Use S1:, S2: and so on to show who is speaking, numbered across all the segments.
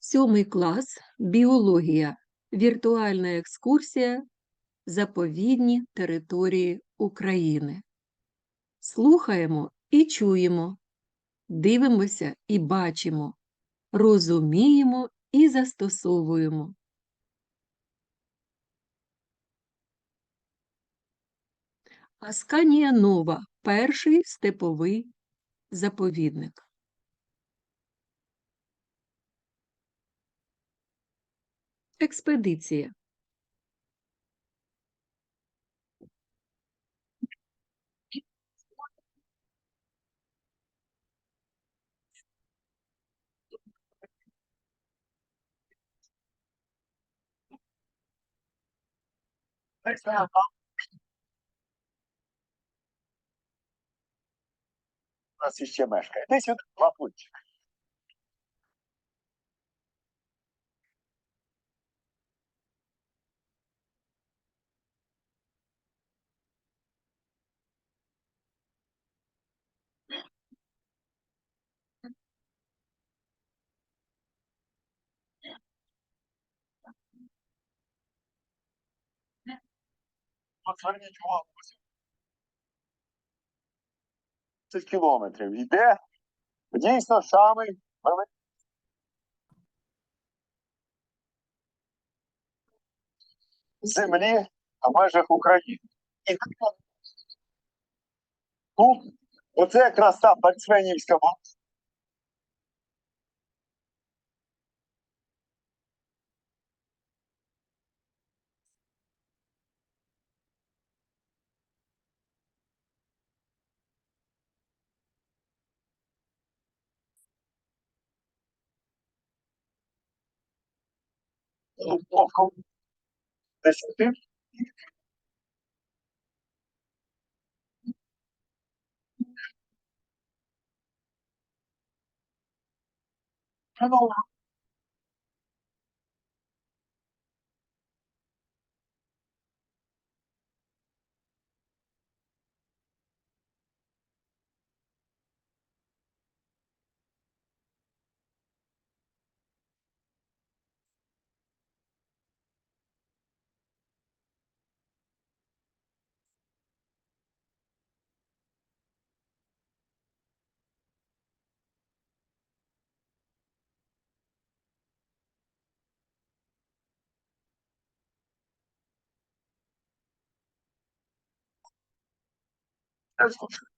S1: Сьомий клас, біологія, віртуальна екскурсія, заповідні території України. Слухаємо і чуємо, дивимося і бачимо, розуміємо і застосовуємо. Асканія Нова – перший степовий заповідник. Експедиція.
S2: У нас іще мешкає. Десь сюди, лапунчик. От зверніть увагу. ось. 30 кілометрів йде. Дійсно, самий великий. землі на межах України. І тут, оце якраз та Бальцвенівська база. оком десяти. Шановна Okay.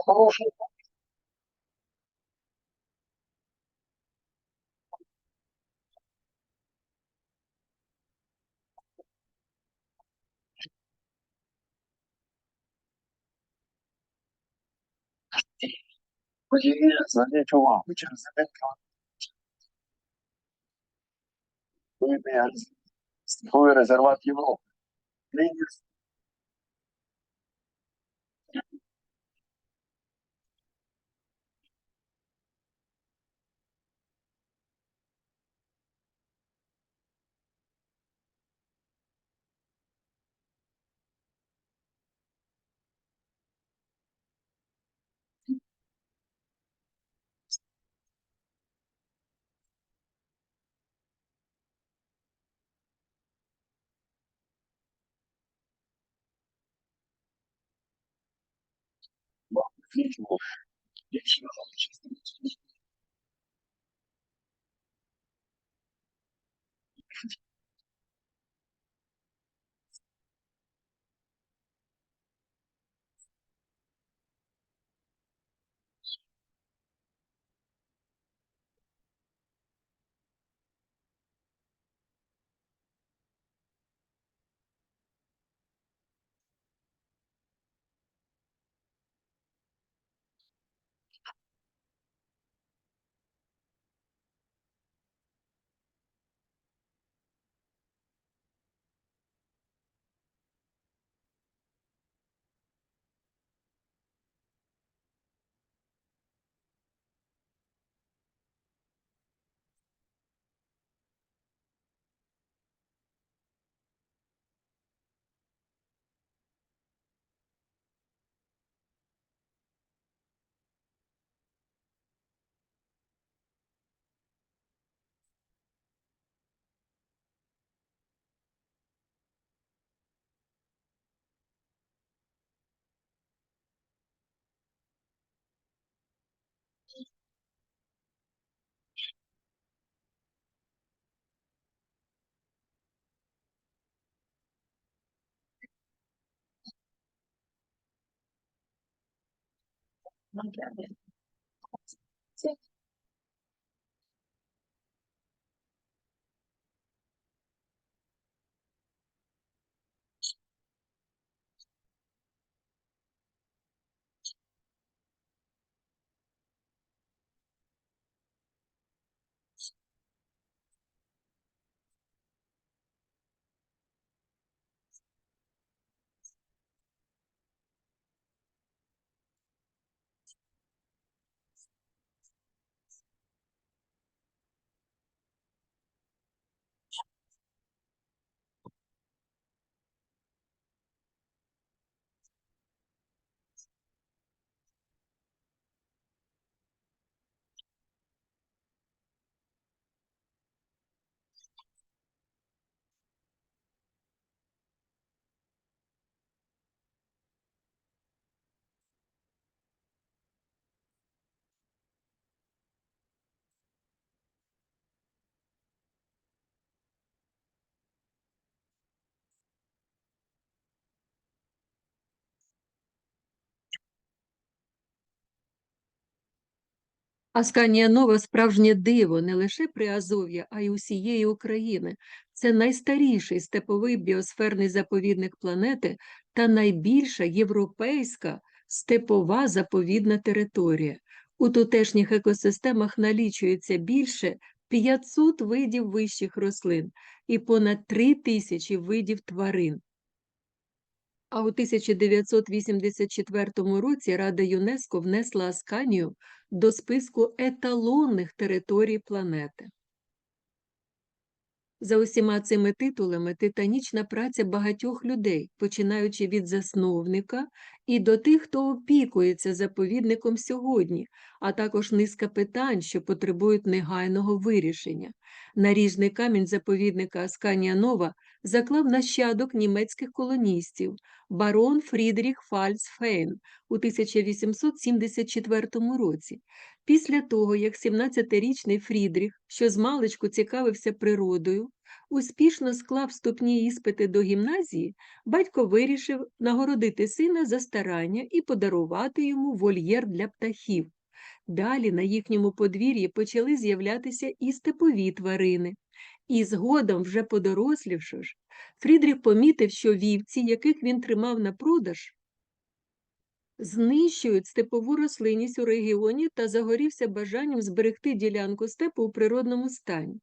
S2: Хороший. Зверніть увагу, через один кілометр. Степовий резерват Європи. Thank you. なんてやね。
S1: Асканія Нова справжнє диво не лише Приазов'я, а й усієї України. Це найстаріший степовий біосферний заповідник планети та найбільша європейська степова заповідна територія. У тутешніх екосистемах налічується більше 500 видів вищих рослин і понад 3 тисячі видів тварин. А у 1984 році Рада ЮНЕСКО внесла Асканію до списку еталонних територій планети. За усіма цими титулами титанічна праця багатьох людей, починаючи від засновника і до тих, хто опікується заповідником сьогодні, а також низка питань, що потребують негайного вирішення. Наріжний камінь заповідника Асканія Нова заклав нащадок німецьких колоністів барон Фрідріх Фальцфейн у 1874 році. Після того, як 17-річний Фрідріх, що змалечку цікавився природою, успішно склав вступні іспити до гімназії, батько вирішив нагородити сина за старання і подарувати йому вольєр для птахів. Далі на їхньому подвір'ї почали з'являтися і степові тварини. І згодом, вже подорослівши ж, Фрідріх помітив, що вівці, яких він тримав на продаж, знищують степову рослинність у регіоні та загорівся бажанням зберегти ділянку степу у природному стані.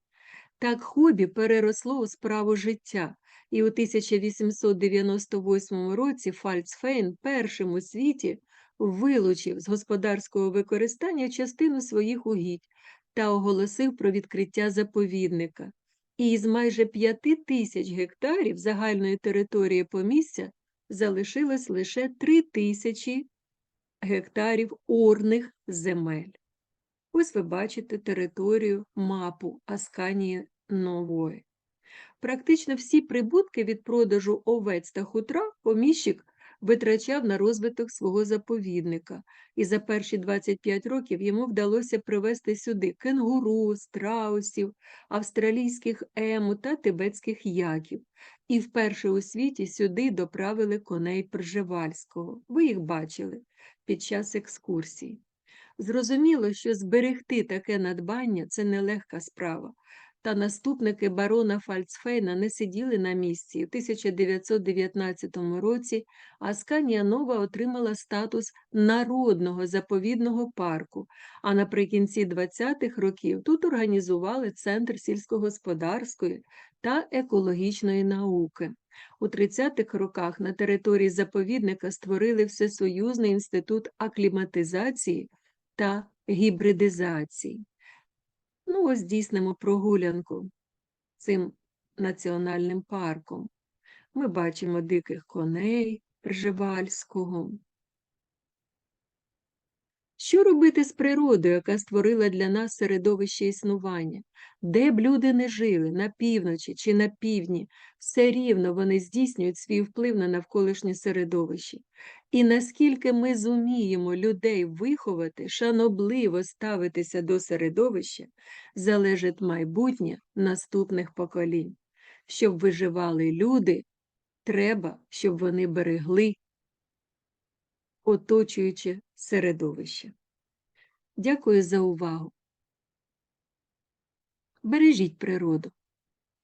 S1: Так хобі переросло у справу життя. і у 1898 році Фальцфейн першим у світі вилучив з господарського використання частину своїх угідь та оголосив про відкриття заповідника. І із майже п'яти тисяч гектарів загальної території помістя залишилось лише три тисячі гектарів орних земель. Ось ви бачите територію мапу Асканії Нової. Практично всі прибутки від продажу овець та хутра поміщик витрачав на розвиток свого заповідника, і за перші 25 років йому вдалося привезти сюди кенгуру, страусів, австралійських ему та тибетських яків. І вперше у світі сюди доправили коней Пржевальського. Ви їх бачили під час екскурсій. Зрозуміло, що зберегти таке надбання це нелегка справа. Та наступники барона Фальцфейна не сиділи на місці. У 1919 році Асканія Нова отримала статус народного заповідного парку, а наприкінці 20-х років тут організували Центр сільськогосподарської та екологічної науки. У 30-х роках на території заповідника створили Всесоюзний інститут акліматизації та гібридизації. Ну, ось здійснимо прогулянку цим національним парком. Ми бачимо диких коней Пржевальського. Що робити з природою, яка створила для нас середовище існування? Де б люди не жили, на півночі чи на півдні, все рівно вони здійснюють свій вплив на навколишнє середовище. І наскільки ми зуміємо людей виховати, шанобливо ставитися до середовища, залежить майбутнє наступних поколінь. Щоб виживали люди, треба, щоб вони берегли оточуюче середовище. Дякую за увагу. Бережіть природу.